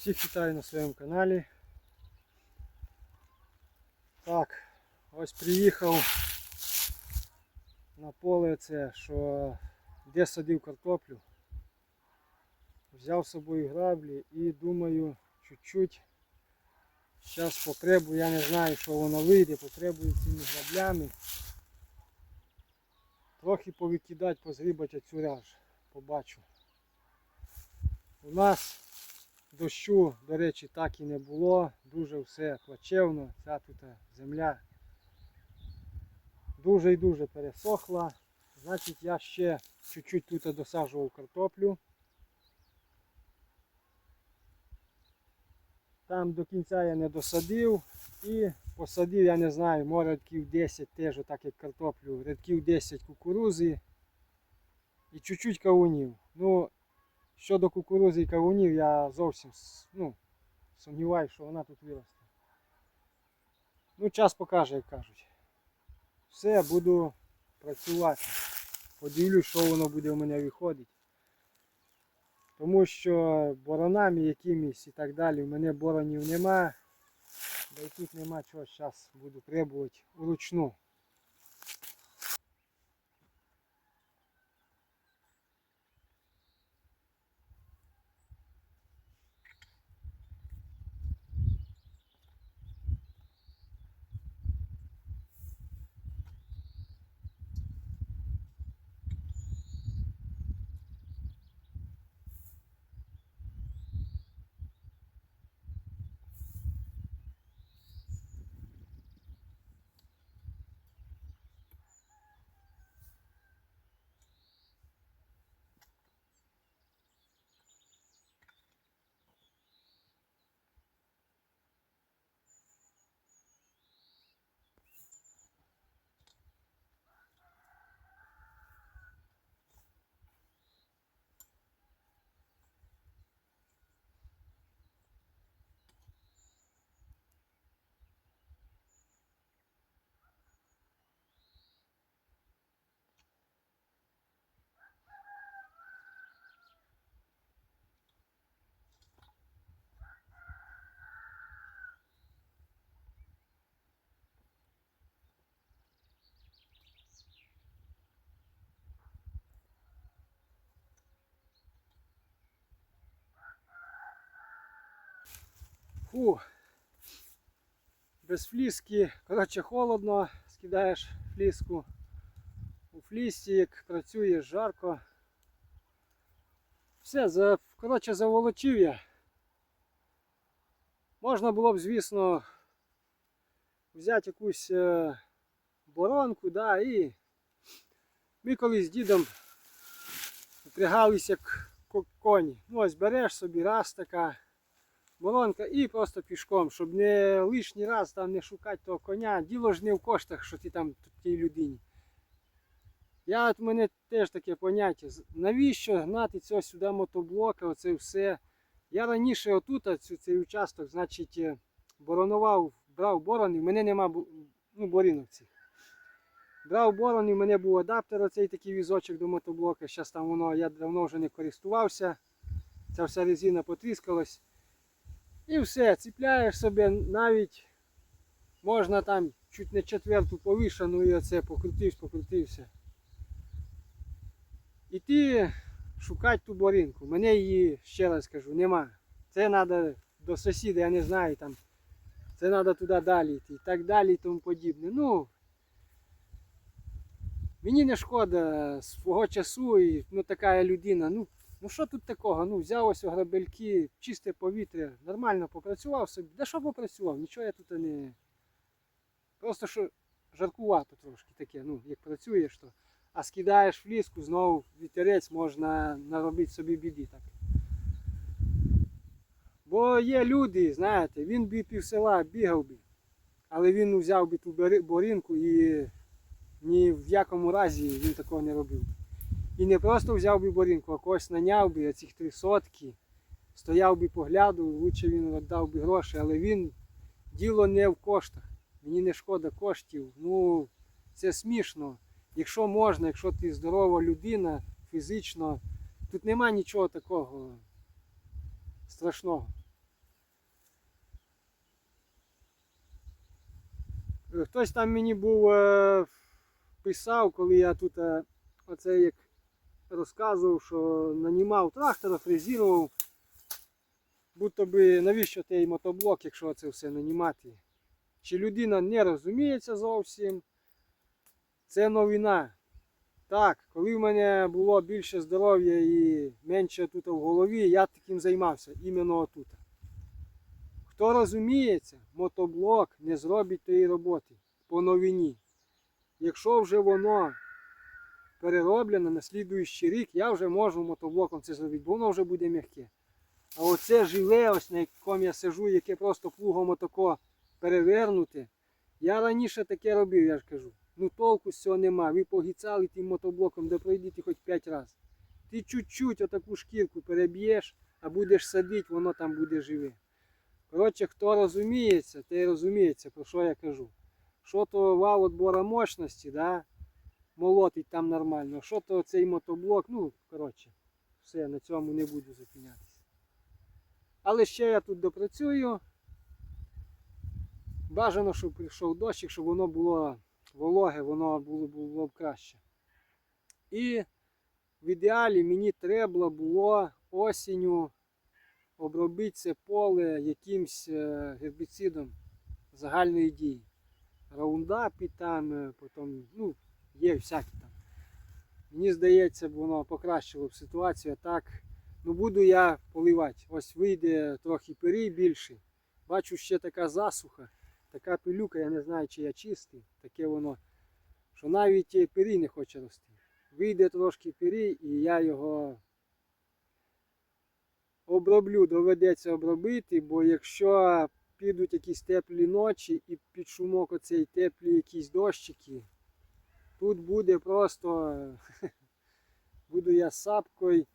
Всіх вітаю на своєму каналі. Так, ось приїхав на поле це, що де садив картоплю. Взяв з собою граблі і думаю чуть-чуть. Зараз потребую, я не знаю, що воно вийде, потребую цими граблями. Трохи повикидати, позгрібати оцю ряж. Побачу. У нас дощу, до речі, так і не було. Дуже все плачевно. Ця тут земля дуже і дуже пересохла. Значить, я ще чуть-чуть тут досаджував картоплю. Там до кінця я не досадив і посадив, я не знаю, може рядків 10 теж, так як картоплю, рядків 10 кукурузи і чуть-чуть кавунів. Ну, щодо кукурузи і кавунів, я зовсім ну, сумніваюся, що вона тут виросте. Ну, час покаже, як кажуть. Все, буду працювати. Подивлюсь, що воно буде у мене виходити. Тому що боронами якимись і так далі, в мене боронів нема. Тут нема чого, зараз буду требувати вручну. Фу. Без фліски, коротше, холодно, скидаєш фліску. У флісі, як працює, жарко. Все, за, коротше, заволочив я. Можна було б, звісно, взяти якусь е, боронку, да, і ми колись з дідом впрягались як коні. Ну ось береш собі раз така Болонка і просто пішком, щоб не лишній раз там не шукати того коня. Діло ж не в коштах, що ти там тій людині. Я от мене теж таке поняття. Навіщо гнати цього сюди мотоблока, оце все. Я раніше отут, цю- цей участок, значить, е, боронував, брав борони, в мене нема ну, борінок. Брав борони, в мене був адаптер, оцей такий візочок до мотоблока. Зараз там воно, я давно вже не користувався. Ця вся резина потріскалась. І все, ціпляєш собі навіть можна там чуть не четверту повішану і оце покрутився, покрутився. І ти шукати ту боринку. Мене її, ще раз кажу, нема. Це треба до сусіда, я не знаю там. Це треба туди далі йти і так далі і тому подібне. Ну, мені не шкода свого часу і ну, така я людина. Ну, Ну що тут такого? Ну, взяв ось у грабельки, чисте повітря, нормально попрацював собі. Да що попрацював? Нічого я тут не. Просто що жаркувато трошки таке, ну, як працюєш, то. А скидаєш фліску, знову вітерець можна наробити собі біді так. Бо є люди, знаєте, він би пів села бігав би, але він взяв би ту борінку і ні в якому разі він такого не робив. І не просто взяв би борінку, а когось наняв би я оцих три сотки, стояв би погляду, лучше він віддав би гроші, але він діло не в коштах. Мені не шкода коштів. Ну це смішно. Якщо можна, якщо ти здорова людина фізично, тут нема нічого такого страшного. Е, хтось там мені був е, писав, коли я тут е, оце як розказував, що нанімав трактора, фрезірував. Будто би навіщо той мотоблок, якщо це все нанімати? Чи людина не розуміється зовсім? Це новина. Так, коли в мене було більше здоров'я і менше тут в голові, я таким займався іменно отут. Хто розуміється, мотоблок не зробить тієї роботи по новині. Якщо вже воно перероблено на слідуючий рік, я вже можу мотоблоком це зробити, бо воно вже буде м'яке. А оце живе, ось на якому я сижу, яке просто плугом отако перевернуте. Я раніше таке робив, я ж кажу. Ну толку з цього нема. Ви погіцали тим мотоблоком, де пройдіть хоч 5 разів. Ти чуть-чуть отаку шкірку переб'єш, а будеш садити, воно там буде живе. Коротше, хто розуміється, той розуміється, про що я кажу. Що то вал отбора мощності, да? Молотить там нормально. Що то цей мотоблок, ну, коротше, все, на цьому не буду зупинятися. Але ще я тут допрацюю. Бажано, щоб прийшов дощик, щоб воно було вологе, воно було, було б краще. І в ідеалі мені треба було осінню обробити це поле якимсь е, гербіцидом загальної дії. Раундапі там, е, потім, ну, є всякі там. Мені здається, воно покращило б ситуацію. Так, ну буду я поливати. Ось вийде трохи пирій більший. Бачу ще така засуха, така пилюка, я не знаю, чи я чистий. Таке воно, що навіть пирій не хоче рости. Вийде трошки пирій і я його оброблю, доведеться обробити, бо якщо підуть якісь теплі ночі і під шумок оцей теплі якісь дощики, тут буде просто, буду я сапкою.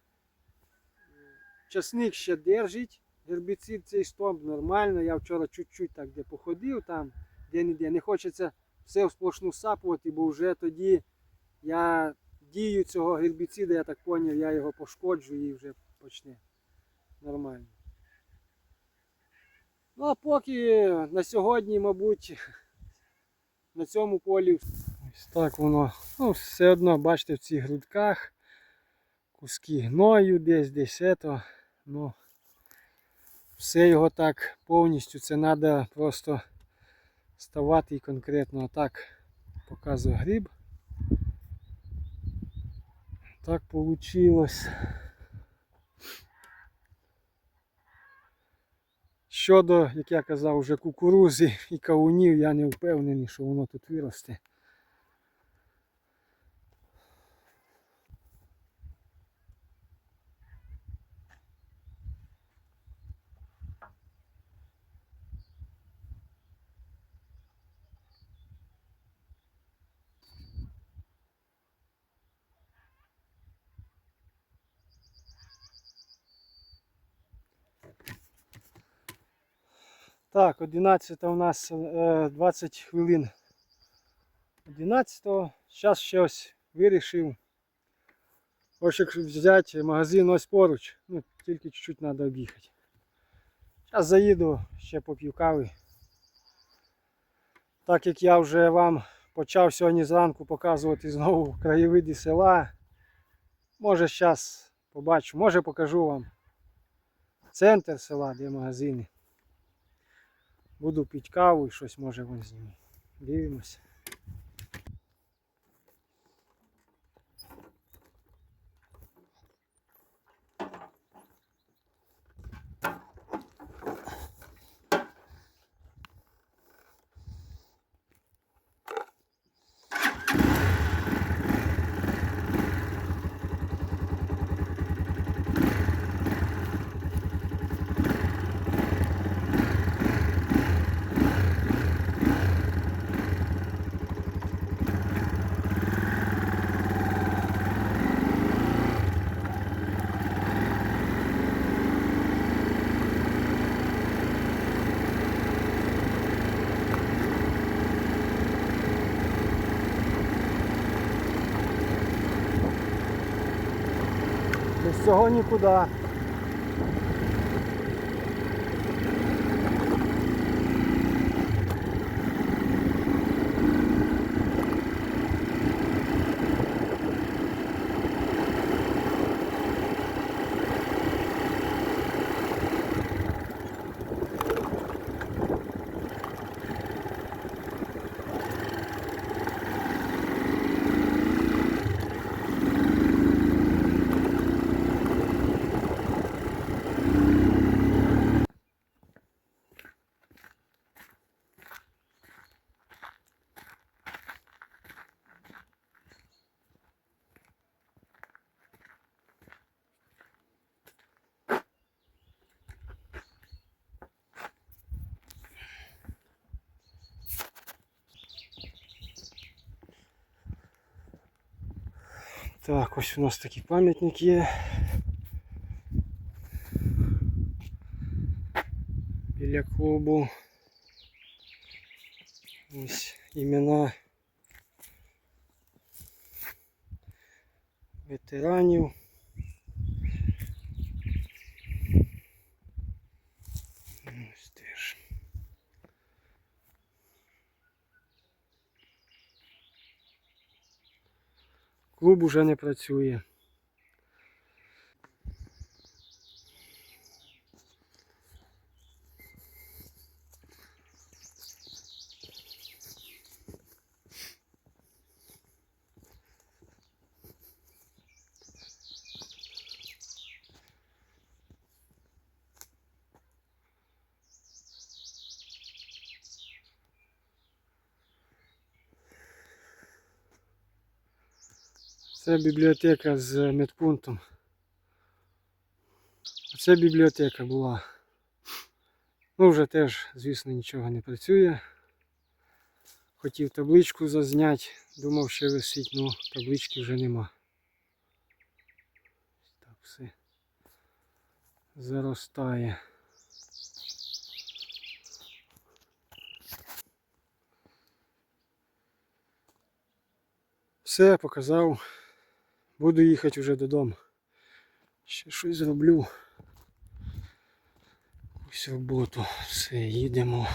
Часник ще держить, гербіцид цей стоп нормально. Я вчора чуть-чуть так де походив там, де-не-де. Не хочеться все сплошну сапувати, бо вже тоді я дію цього гербіцида, я так зрозумів, я його пошкоджу і вже почне нормально. Ну а поки на сьогодні, мабуть, на цьому полі ось так воно. Ну, все одно, бачите, в цих грудках куски гною десь, десь ето. Ну, все його так повністю це треба просто ставати і конкретно так показує гриб. Так вийшло. Щодо, як я казав, вже кукурузи і кавунів, я не впевнений, що воно тут виросте. Так, 11 у нас е, 20 хвилин. 11-го. Зараз ще ось вирішив. Ось як взяти магазин ось поруч. Ну, тільки чуть-чуть треба об'їхати. Зараз заїду, ще поп'ю кави. Так як я вже вам почав сьогодні зранку показувати знову краєвиди села. Може зараз побачу, може покажу вам центр села, де магазини. Буду пити каву і щось може вон зніму. Дивимося. Без цього нікуди. Так, ось у нас такий пам'ятник є. Біля клубу. Ось імена ветеранів. Клуб уже не працює. Це бібліотека з медпунктом. Це бібліотека була. Ну, вже теж, звісно, нічого не працює. Хотів табличку зазняти, думав, що висить, ну таблички вже нема. Так все заростає. Все, показав. Буду їхати вже додому. Ще щось зроблю. Ось роботу. Все, їдемо.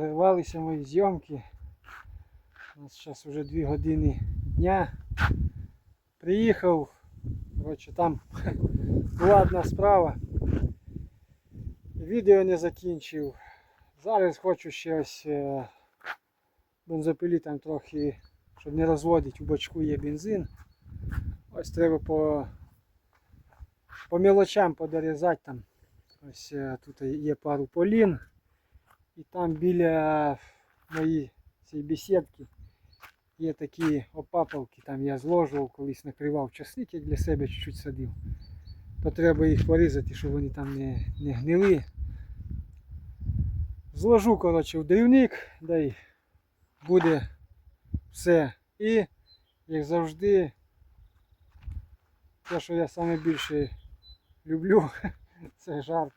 Перервалися мої зйомки. У нас зараз вже 2 години дня. Приїхав. Коротше, там була одна справа. Відео не закінчив. Зараз хочу ще ось е, бензопилі там трохи, щоб не розводити, у бачку є бензин. Ось треба по, по мелочам подорізати там. Ось е, тут є пару полін. І там біля моєї цієї бесідки є такі опапалки, там я зложував, колись накривав часник, як для себе чуть-чуть садив. То треба їх порізати, щоб вони там не, не гнили. Зложу, коротше, в дрівник, да й буде все. І, як завжди, те, що я саме більше люблю, це жарт.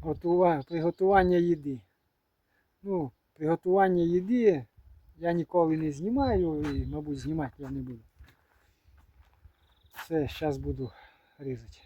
Готува... Приготування їди. Ну, приготування їди я ніколи не знімаю і, мабуть, знімати я не буду. Все, зараз буду різати.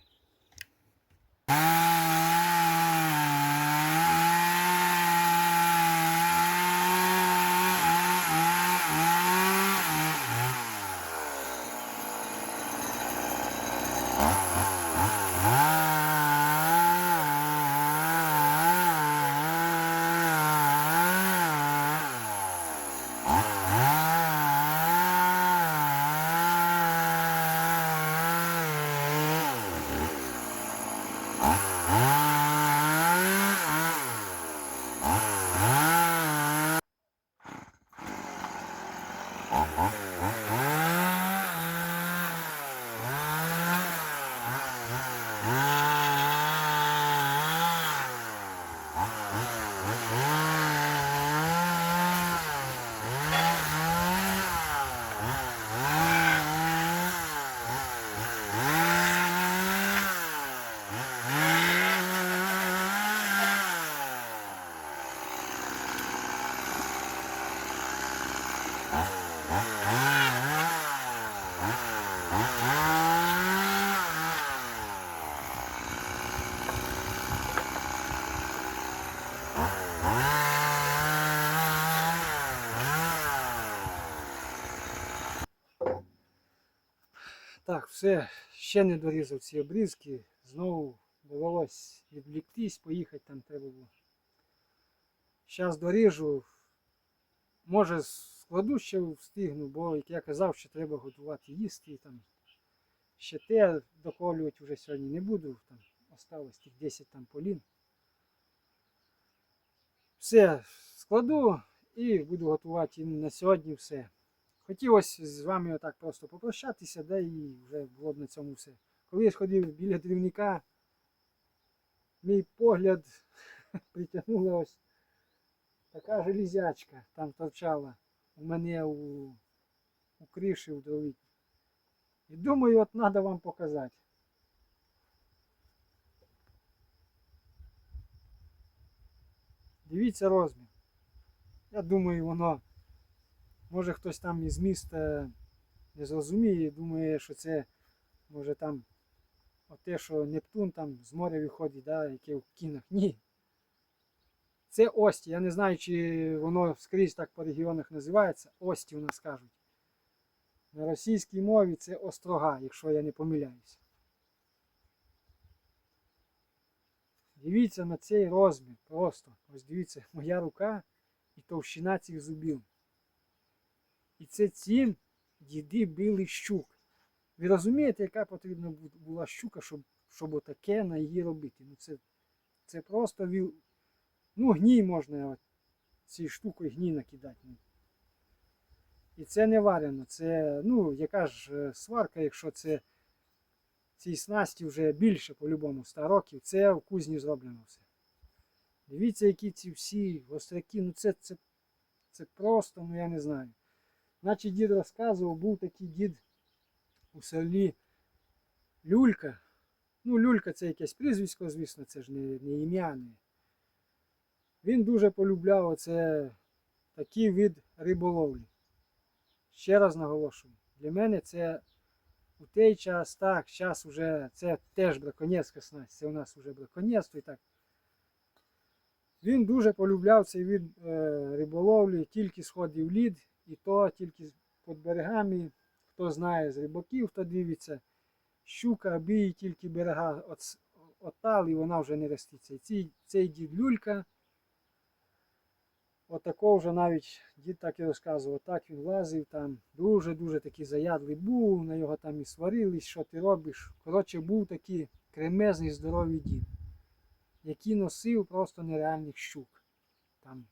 Ah. Так, все, ще не дорізав ці обрізки. Знову довелось відвліктись, поїхати там треба було. Зараз доріжу. Може складу ще встигну, бо як я казав, що треба готувати їсти там. Ще те доколювати вже сьогодні не буду. Там осталось тих 10 там полін. Все, складу і буду готувати на сьогодні все. Хотілося з вами отак просто попрощатися, да і вже було б на цьому все. Коли я сходив біля дрівника, мій погляд притягнула ось така железячка там торчала у мене у, у криші у дрові. І думаю, от треба вам показати. Дивіться розмір. Я думаю, воно Може хтось там із міста не зрозуміє, думає, що це може там те, що Нептун там з моря виходить, да, яке в кінах. Ні. Це Ості. Я не знаю, чи воно скрізь так по регіонах називається. Ості у нас кажуть. На російській мові це острога, якщо я не помиляюся. Дивіться на цей розмір. Просто. Ось дивіться, моя рука і товщина цих зубів. І це цим діди били щук. Ви розумієте, яка потрібна була щука, щоб, щоб отаке на її робити? Ну це, це просто віл... ну, гній можна от, цією штукою гній накидати. Ну. І це не варено. Це, ну, яка ж е, сварка, якщо це цій снасті вже більше по-любому 100 років, це в кузні зроблено все. Дивіться, які ці всі гостряки, ну це, це, це просто, ну я не знаю. Значить, дід розказував, був такий дід у селі Люлька. Ну, Люлька це якесь прізвисько, звісно, це ж не, не ім'я. Він дуже полюбляв оце такий вид риболовлі. Ще раз наголошую, для мене це у той час так, зараз вже це теж браконьєрська снасть, це у нас вже браконьєрство і так. Він дуже полюбляв цей вид е, риболовлі, тільки сходив лід, і то тільки під берегами, хто знає з рибаків, хто дивиться, щука бій, тільки берега от, отал, і вона вже не роститься. І цей, цей дід люлька, отако вже навіть дід так і розказував, так він лазив там, дуже-дуже такий заядлий був, на його там і сварились, що ти робиш. Коротше, був такий кремезний здоровий дід, який носив просто нереальних щук. Там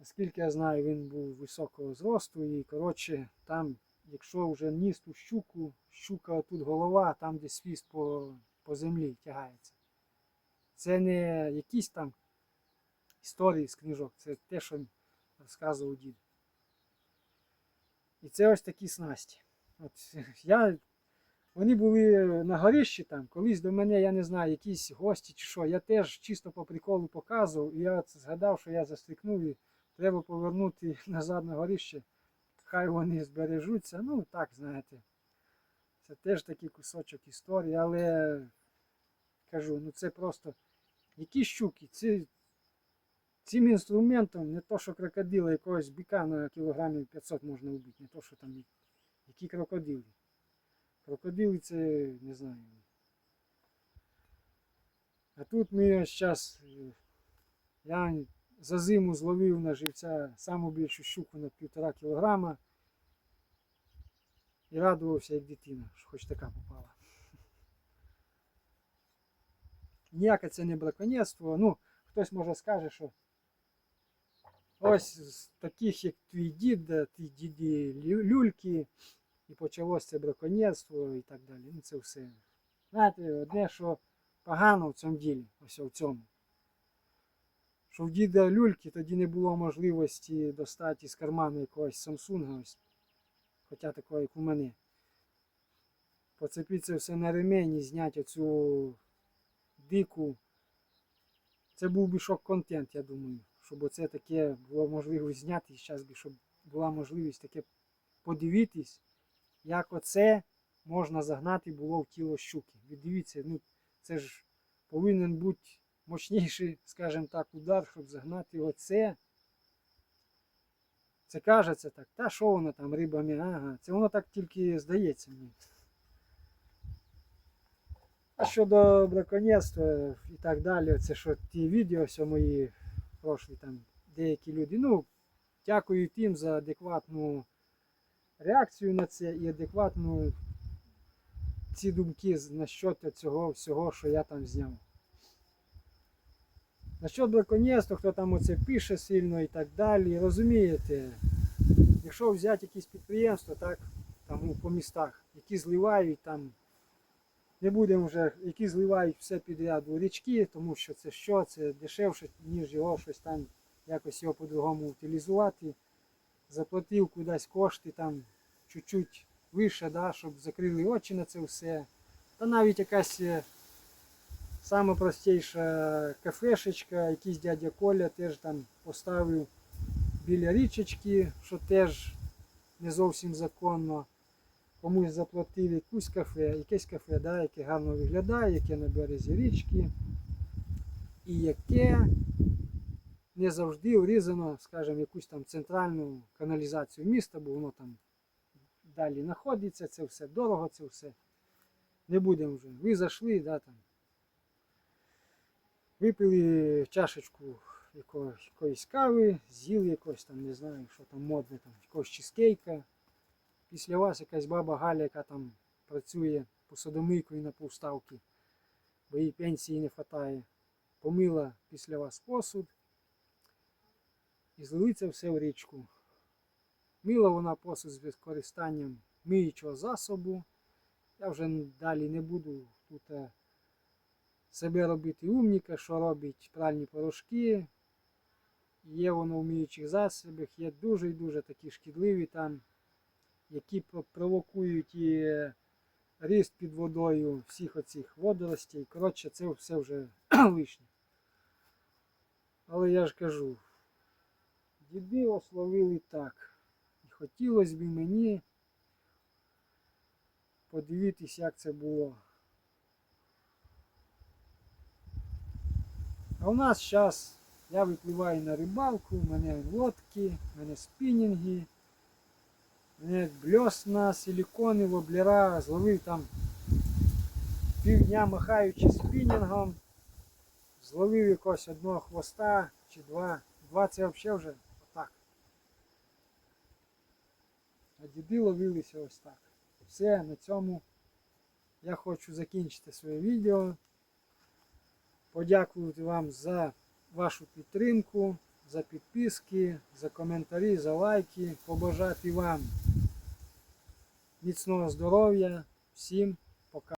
Наскільки я знаю, він був високого зросту і, коротше, там, якщо вже ніс ту щуку, щука тут голова, там де свіст по, по землі тягається. Це не якісь там історії з книжок, це те, що розказував дід. І це ось такі снасті. От я, Вони були на горищі там, колись до мене, я не знаю, якісь гості чи що. Я теж чисто по приколу показував, і я згадав, що я застрикнув і треба повернути назад на горище. Хай вони збережуться. Ну, так, знаєте. Це теж такий кусочок історії, але кажу, ну це просто які щуки. Ці, цим інструментом не то, що крокодила якогось біка на кілограмів 500 можна вбити, не то, що там які крокодили. Крокодили це не знаю. А тут ми зараз, я за зиму зловив на живця саму більшу щуку на півтора кілограма. І радувався як дитина, що хоч така попала. Ніяке це не браконьєрство. Ну, хтось може скаже, що ось з таких, як твій дід, ті діді люльки, і почалось це браконьєрство і так далі. Ну це все. Знаєте, одне, що погано в цьому ділі, ось в цьому. Що в діда люльки тоді не було можливості достати з карману якогось Samsung, хоча такого, як у мене. Поцепити це все на ремень і зняти оцю дику. Це був би шок-контент, я думаю. Щоб оце таке було можливо зняти, зараз би, щоб була можливість таке подивитись, як оце можна загнати було в тіло щуки. Ви дивіться, ну це ж повинен бути мощніший, скажімо так, удар, щоб загнати оце. Це кажеться так, та що воно там рибами, ага. Це воно так тільки здається мені. А щодо браконьєрства і так далі, це що ті відео все мої прошлі там деякі люди. Ну, дякую тим за адекватну реакцію на це і адекватну ці думки з- насчет цього всього, що я там зняв. Насчет браконьєрства, хто там оце пише сильно і так далі, розумієте, якщо взяти якісь підприємства, так, там ну, по містах, які зливають там, не будемо вже, які зливають все підряд у річки, тому що це що, це дешевше, ніж його щось там, якось його по-другому утилізувати. Заплатив кудись кошти там чуть-чуть вище, да, щоб закрили очі на це все. Та навіть якась е, сама простіша кафешечка, якийсь дядя Коля теж там поставив біля річечки, що теж не зовсім законно. Комусь заплатив якусь кафе, якесь кафе, да, яке гарно виглядає, яке на березі річки. І яке не завжди врізано, скажімо, якусь там центральну каналізацію міста, бо воно там далі знаходиться, це все дорого, це все. Не будемо вже. Ви зайшли, да, там, випили чашечку якоїсь кави, з'їли якось там, не знаю, що там модне, там, якогось чизкейка. Після вас якась баба Галя, яка там працює посудомийкою на півставки, бо їй пенсії не вистачає, помила після вас посуд і злили все в річку. Мила вона посуд з використанням миючого засобу. Я вже далі не буду тут е, себе робити умніка, що робить пральні порошки. Є воно в миючих засобах, є дуже і дуже такі шкідливі там, які провокують і е, ріст під водою всіх оцих водоростей. Коротше, це все вже лишнє. Але я ж кажу, діди ословили так. І хотілося б мені подивитись, як це було. А у нас зараз я випливаю на рибалку, у мене лодки, у мене спінінги, у мене бльосна, силікони, воблера, зловив там півдня махаючи спінінгом, зловив якогось одного хвоста чи два. Два це взагалі вже отак. А діди ловилися ось так. Все, на цьому я хочу закінчити своє відео. Подякувати вам за вашу підтримку, за підписки, за коментарі, за лайки. Побажати вам міцного здоров'я. Всім